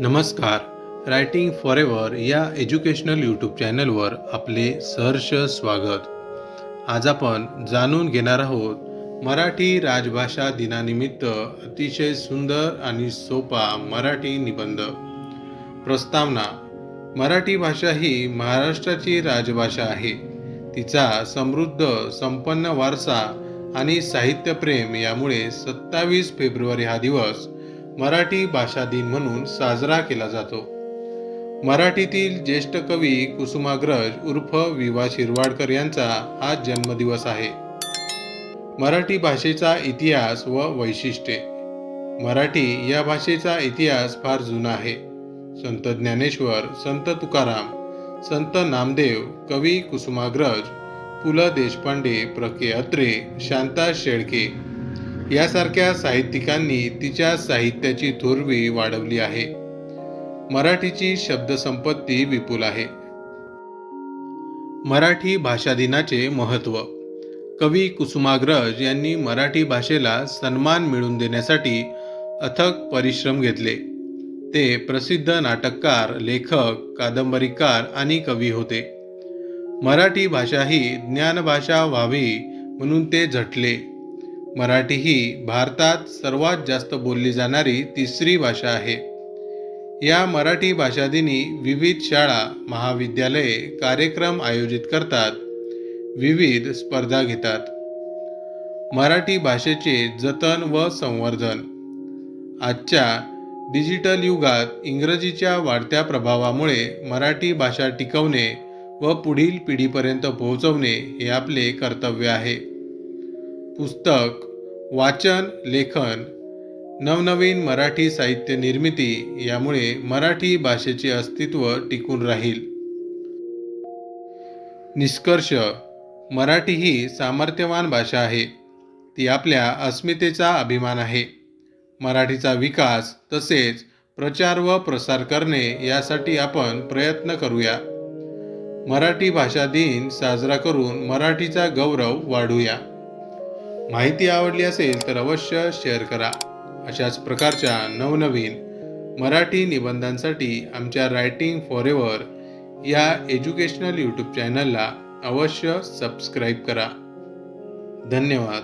नमस्कार. Writing for ever या educational YouTube चॅनलवर आपले सहर्ष स्वागत. आज आपण जाणून घेणार आहोत मराठी राजभाषा दिनानिमित्त अतिशय सुंदर आणि सोपा मराठी निबंध. प्रस्तावना मराठी भाषा ही महाराष्ट्राची राजभाषा आहे. तिचा समृद्ध संपन्न वारसा आणि साहित्यप्रेम यामुळे सत्तावीस फेब्रुवारी हा दिवस मराठी भाषा दिन म्हणून साजरा केला जातो. मराठीतील ज्येष्ठ कवी कुसुमाग्रज उर्फ विवा शिरवाडकर यांचा हा जन्मदिवस आहे. मराठी भाषेचा इतिहास व वैशिष्ट्ये. मराठी या भाषेचा इतिहास फार जुना आहे. संत ज्ञानेश्वर संत तुकाराम संत नामदेव कवी कुसुमाग्रज पु ल देशपांडे प्र. के. अत्रे शांता शेळके यासारख्या साहित्यिकांनी तिच्या साहित्याची थोरवी वाढवली आहे. मराठीची शब्दसंपत्ती विपुल आहे. मराठी भाषा दिनाचे महत्त्व. कवी कुसुमाग्रज यांनी मराठी भाषेला सन्मान मिळवून देण्यासाठी अथक परिश्रम घेतले. ते प्रसिद्ध नाटककार लेखक कादंबरीकार आणि कवी होते. मराठी भाषा ही ज्ञानभाषा व्हावी म्हणून ते झटले. मराठी ही भारतात सर्वात जास्त बोलली जाणारी तिसरी भाषा आहे. या मराठी भाषा दिनी विविध शाळा महाविद्यालये कार्यक्रम आयोजित करतात. विविध स्पर्धा घेतात. मराठी भाषेचे जतन व संवर्धन. आजच्या डिजिटल युगात इंग्रजीच्या वाढत्या प्रभावामुळे मराठी भाषा टिकवणे व पुढील पिढीपर्यंत पोहोचवणे हे आपले कर्तव्य आहे. पुस्तक वाचन लेखन नवनवीन मराठी साहित्य निर्मिती यामुळे मराठी भाषेचे अस्तित्व टिकून राहील. निष्कर्ष मराठी ही सामर्थ्यवान भाषा आहे. ती आपल्या अस्मितेचा अभिमान आहे. मराठीचा विकास तसेच प्रचार व प्रसार करणे यासाठी आपण प्रयत्न करूया. मराठी भाषा दिन साजरा करून मराठीचा गौरव वाढूया. माहिती आवडली असेल तर अवश्य शेअर करा. अशाच प्रकारच्या नवनवीन मराठी निबंधांसाठी आमच्या रायटिंग फॉर एव्हर या एज्युकेशनल यूट्यूब चॅनलला अवश्य सबस्क्राईब करा. धन्यवाद.